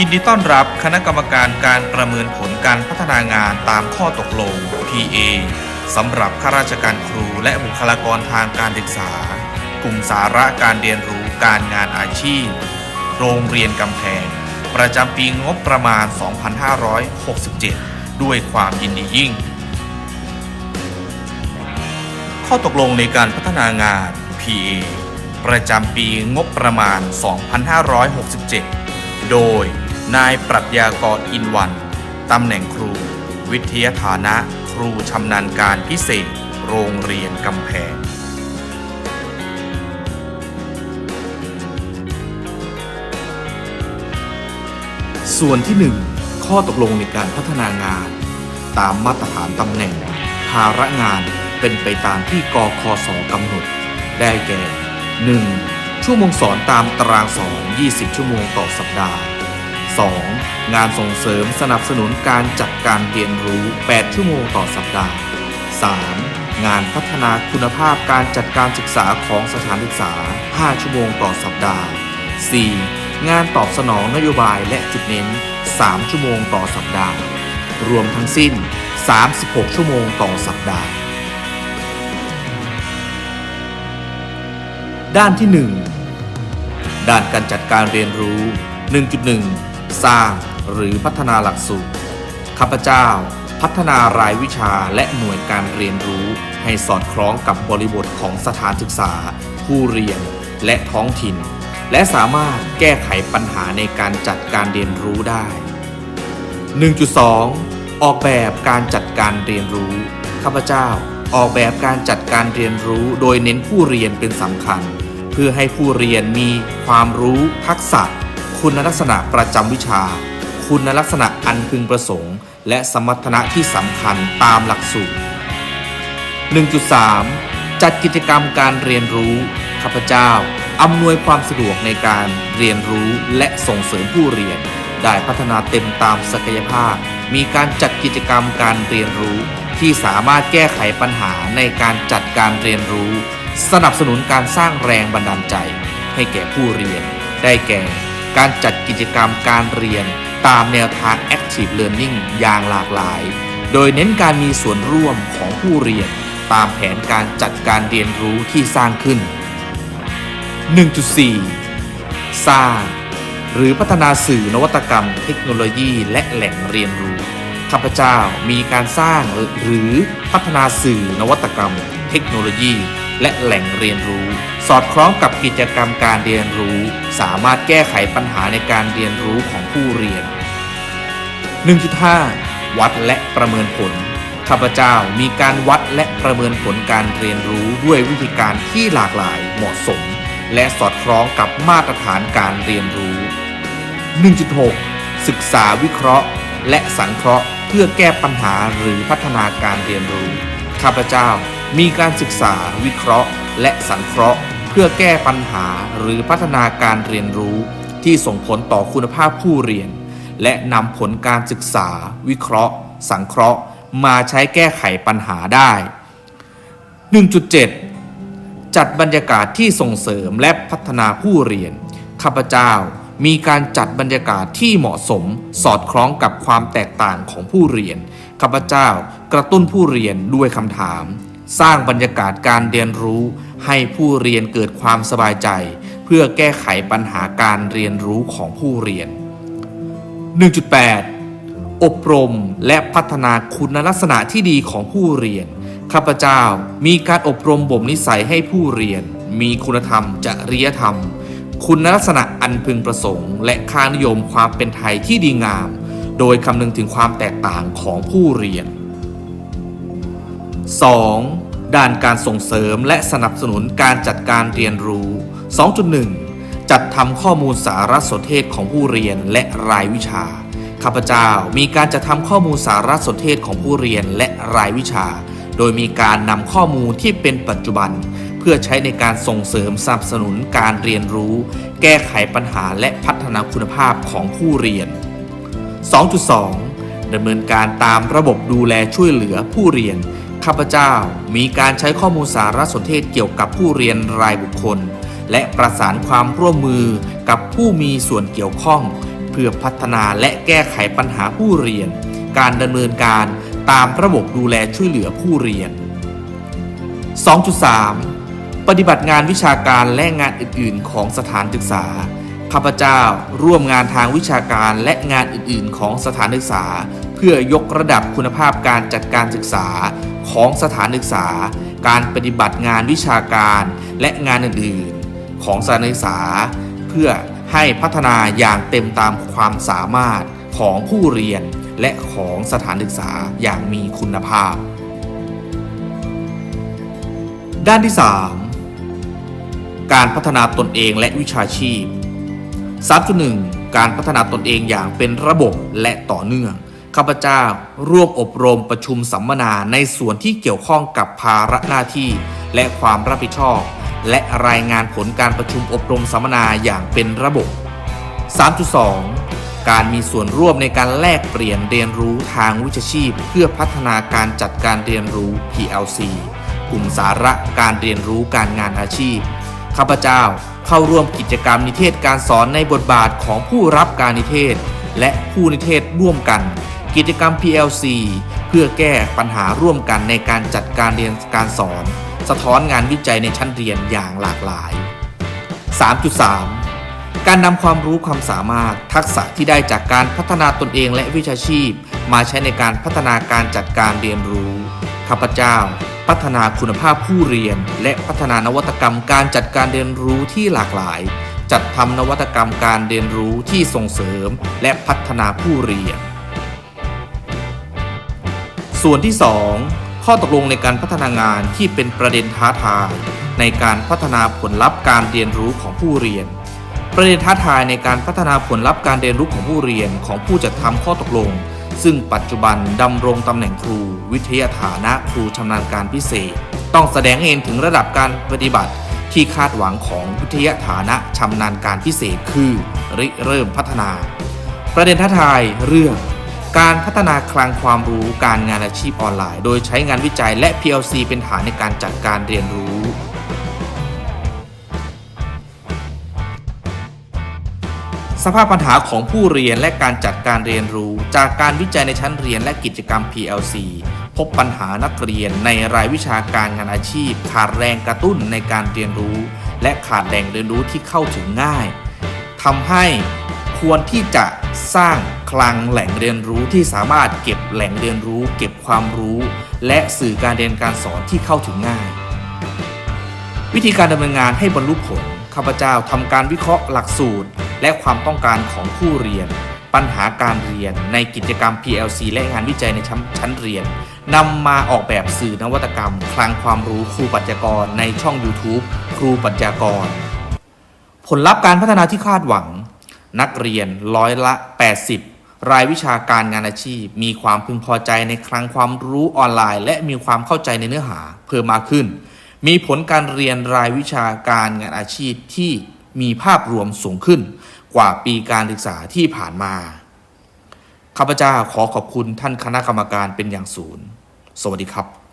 ยินดีต้อนรับคณะกรรมการการประเมินผลการพัฒนางานตามข้อตกลง PA สำหรับข้าราชการครูและบุคลากรทางการศึกษา กลุ่มสาระการเรียนรู้การงานอาชีพ โรงเรียนกำแพง ประจำปีงบประมาณ 2567 ด้วยความยินดียิ่ง ข้อตกลงในการพัฒนางาน PA ประจำปีงบประมาณ 2567 โดย นายปรัชญากรอินวันตำแหน่งครู วิทยาฐานะ ครูชำนาญการพิเศษ โรงเรียนกำแพง ส่วนที่ 1 ข้อตกลงในการพัฒนางาน ตามมาตรฐานตำแหน่ง ภาระงานเป็นไปตามที่กคสกำหนด ได้แก่ 1. ชั่วโมงสอนตามตารางสอน 20 ชั่วโมงต่อสัปดาห์ 2. งานส่งเสริมสนับสนุนการจัดการเรียนรู้ 8 ชั่วโมงต่อสัปดาห์ 3. งานพัฒนาคุณภาพการจัดการศึกษาของสถานศึกษา 5 ชั่วโมงต่อสัปดาห์ 4. งานตอบสนองนโยบายและจุดเน้น 3 ชั่วโมงต่อสัปดาห์ รวมทั้งสิ้น 36 ชั่วโมงต่อสัปดาห์ ด้านที่ 1 ด้านการจัดการเรียนรู้ 1.1 สร้างหรือพัฒนาหลักสูตร ข้าพเจ้า พัฒนารายวิชาและหน่วยการเรียนรู้ ให้สอดคล้องกับบริบทของสถานศึกษา ผู้เรียนและท้องถิ่น และสามารถแก้ไขปัญหาในการจัดการเรียนรู้ได้ 1.2 ออกแบบการจัดการเรียนรู้ ข้าพเจ้าออกแบบการจัดการเรียนรู้โดยเน้นผู้เรียนเป็นสำคัญ เพื่อให้ผู้เรียนมีความรู้ทักษะ คุณลักษณะประจำวิชา คุณลักษณะอันพึงประสงค์ และสมรรถนะที่สำคัญตามหลักสูตร 1.3 จัดกิจกรรมการเรียนรู้ข้าพเจ้าอำนวยความสะดวกในการเรียนรู้และส่งเสริมผู้เรียน ได้พัฒนาเต็มตามศักยภาพ มีการจัดกิจกรรมการเรียนรู้ ที่สามารถแก้ไขปัญหาในการจัดการเรียนรู้ สนับสนุนการสร้างแรงบันดาลใจ ให้แก่ผู้เรียน ได้แก่ การจัดกิจกรรมการเรียน ตามแนวทาง Active Learning อย่างหลากหลาย โดยเน้นการมีส่วนร่วมของผู้เรียน ตามแผนการจัดการเรียนรู้ที่สร้างขึ้น 1.4 สร้าง หรือพัฒนาสื่อนวัตกรรม เทคโนโลยีและแหล่งเรียนรู้ข้าพเจ้ามีการสร้างหรือพัฒนาสื่อนวัตกรรม เทคโนโลยี และแหล่งเรียนรู้ สอดคล้องกับกิจกรรมการเรียนรู้ สามารถแก้ไขปัญหาในการเรียนรู้ของผู้เรียน 1.5 วัดและประเมินผลข้าพเจ้ามีการวัดและประเมินผลการเรียนรู้ด้วยวิธีการที่หลากหลายเหมาะสม และสอดคล้องกับมาตรฐานการเรียนรู้ 1.6 ศึกษาวิเคราะห์ และสังเคราะห์เพื่อแก้ปัญหาหรือพัฒนาการเรียนรู้ข้าพเจ้า มีการศึกษาวิเคราะห์ และสังเคราะห์ เพื่อแก้ปัญหาหรือพัฒนาการเรียนรู้ ที่ส่งผลต่อคุณภาพผู้เรียน และนำผลการศึกษา วิเคราะห์ สังเคราะห์ มาใช้แก้ไขปัญหาได้ 1.7 จัดบรรยากาศที่ส่งเสริมและพัฒนาผู้เรียน ข้าพเจ้ามีการจัดบรรยากาศที่เหมาะสม สอดคล้องกับความแตกต่างของผู้เรียน ข้าพเจ้ากระตุ้นผู้เรียนด้วยคำถาม สร้างบรรยากาศการเรียนรู้ ให้ผู้เรียนเกิดความสบายใจ เพื่อแก้ไขปัญหาการเรียนรู้ของผู้เรียน 1.8 อบรมและพัฒนาคุณลักษณะที่ดีของผู้เรียน ข้าพเจ้ามีการอบรมบ่มนิสัยให้ผู้เรียน มีคุณธรรมจริยธรรม คุณลักษณะอันพึงประสงค์ และค่านิยมความเป็นไทยที่ดีงาม โดยคำนึงถึงความแตกต่างของผู้เรียน 2. ด้านการส่งเสริมและสนับสนุนการจัดการเรียนรู้ 2.1 จัดทำข้อมูลสารสนเทศของผู้เรียนและรายวิชา ข้าพเจ้ามีการจัดทำข้อมูลสารสนเทศของผู้เรียนและรายวิชา โดยมีการนำข้อมูลที่เป็นปัจจุบัน เพื่อใช้ในการส่งเสริมสนับสนุนการเรียนรู้ แก้ไขปัญหาและพัฒนาคุณภาพของผู้เรียน 2.2ดำเนินการตามระบบดูแลช่วยเหลือผู้เรียน ข้าพเจ้ามีการใช้ข้อมูลสารสนเทศเกี่ยวกับผู้เรียนรายบุคคล และประสานความร่วมมือกับผู้มีส่วนเกี่ยวข้อง เพื่อพัฒนาและแก้ไขปัญหาผู้เรียน การดำเนินการตามระบบดูแลช่วยเหลือผู้เรียน 2.3 ปฏิบัติงานวิชาการและงานอื่น ๆ ของสถานศึกษาข้าพเจ้าร่วมงานทางวิชาการและงานอื่น ๆ ของสถานศึกษา เพื่อยกระดับคุณภาพการจัดการศึกษาของสถานศึกษา การปฏิบัติงานวิชาการและงานอื่นๆ ของสถานศึกษา เพื่อให้พัฒนาอย่างเต็มตามความสามารถของผู้เรียนและของสถานศึกษาอย่างมีคุณภาพ ด้านที่ 3 การพัฒนาตนเองและวิชาชีพ 3.1 การพัฒนาตนเองอย่างเป็นระบบและต่อเนื่อง ข้าพเจ้าร่วมอบรมประชุมสัมมนาในส่วนที่เกี่ยวข้องกับภาระหน้าที่ และความรับผิดชอบ และรายงานผลการประชุมอบรมสัมมนาอย่างเป็นระบบ 3.2 การมีส่วนร่วมในการแลกเปลี่ยนเรียนรู้ทางวิชาชีพ เพื่อพัฒนาการจัดการเรียนรู้ PLC กลุ่มสาระการเรียนรู้การงานอาชีพ ข้าพเจ้าเข้าร่วมกิจกรรมนิเทศการสอนในบทบาทของผู้รับการนิเทศ และผู้นิเทศร่วมกัน กิจกรรม PLC เพื่อแก้ปัญหาร่วมกันในการจัดการเรียนการสอน สะท้อนงานวิจัยในชั้นเรียนอย่างหลากหลาย 3.3 การนำความรู้ความสามารถทักษะที่ได้จากการพัฒนาตนเองและวิชาชีพ มาใช้ในการพัฒนาการจัดการเรียนรู้ข้าพเจ้า พัฒนาคุณภาพผู้เรียน และพัฒนานวัตกรรมการจัดการเรียนรู้ที่หลากหลาย จัดทำนวัตกรรมการเรียนรู้ที่ส่งเสริม และพัฒนาผู้เรียน ส่วนที่ 2 ข้อตกลงในการพัฒนางานที่เป็นประเด็นท้าทาย ในการพัฒนาผลลัพธ์การเรียนรู้ของผู้เรียน ประเด็นท้าทายในการพัฒนาผลลัพธ์การเรียนรู้ของผู้เรียนของผู้จัดทำข้อตกลง ซึ่งปัจจุบันดำรงตำแหน่งครู วิทยาฐานะครูชำนาญการพิเศษ ต้องแสดงเห็นถึงระดับการปฏิบัติที่คาดหวังของวิทยาฐานะชำนาญการพิเศษคือริเริ่มพัฒนา ประเด็นท้าทายเรื่อง การพัฒนาคลังความรู้การงานอาชีพออนไลน์ โดยใช้งานวิจัยและ PLC เป็นฐานในการจัดการเรียนรู้ สภาพปัญหาของผู้เรียนและการจัดการเรียนรู้ จากการวิจัยในชั้นเรียนและกิจกรรม PLC พบปัญหานักเรียนในรายวิชาการงานอาชีพ ขาดแรงกระตุ้นในการเรียนรู้ และขาดแหล่งเรียนรู้ที่เข้าถึงง่ายทำให้ควรที่จะสร้าง คลังแหล่งเรียนรู้ที่สามารถเก็บแหล่งเรียนรู้ เก็บความรู้ และสื่อการเรียนการสอนที่เข้าถึงง่าย วิธีการดำเนินงานให้บรรลุผลข้าพเจ้าทำการวิเคราะห์หลักสูตร และความต้องการของผู้เรียน ปัญหาการเรียนในกิจกรรม PLC และงานวิจัยในชั้นชั้นเรียนนำมาออกแบบสื่อนวัตกรรม คลังความรู้ครูปัญญากรในช่อง YouTube ครูปัญญากร ผลลัพธ์การพัฒนาที่คาดหวัง นักเรียนร้อยละ 80 รายวิชาการงานอาชีพ มีความพึงพอใจในคลังความรู้ออนไลน์ และมีความเข้าใจในเนื้อหาเพิ่มมากขึ้น มีผลการเรียนรายวิชาการงานอาชีพที่มีภาพรวมสูงขึ้นกว่าปีการศึกษาที่ผ่านมา ข้าพเจ้าขอขอบคุณท่านคณะกรรมการเป็นอย่างสูงสวัสดีครับ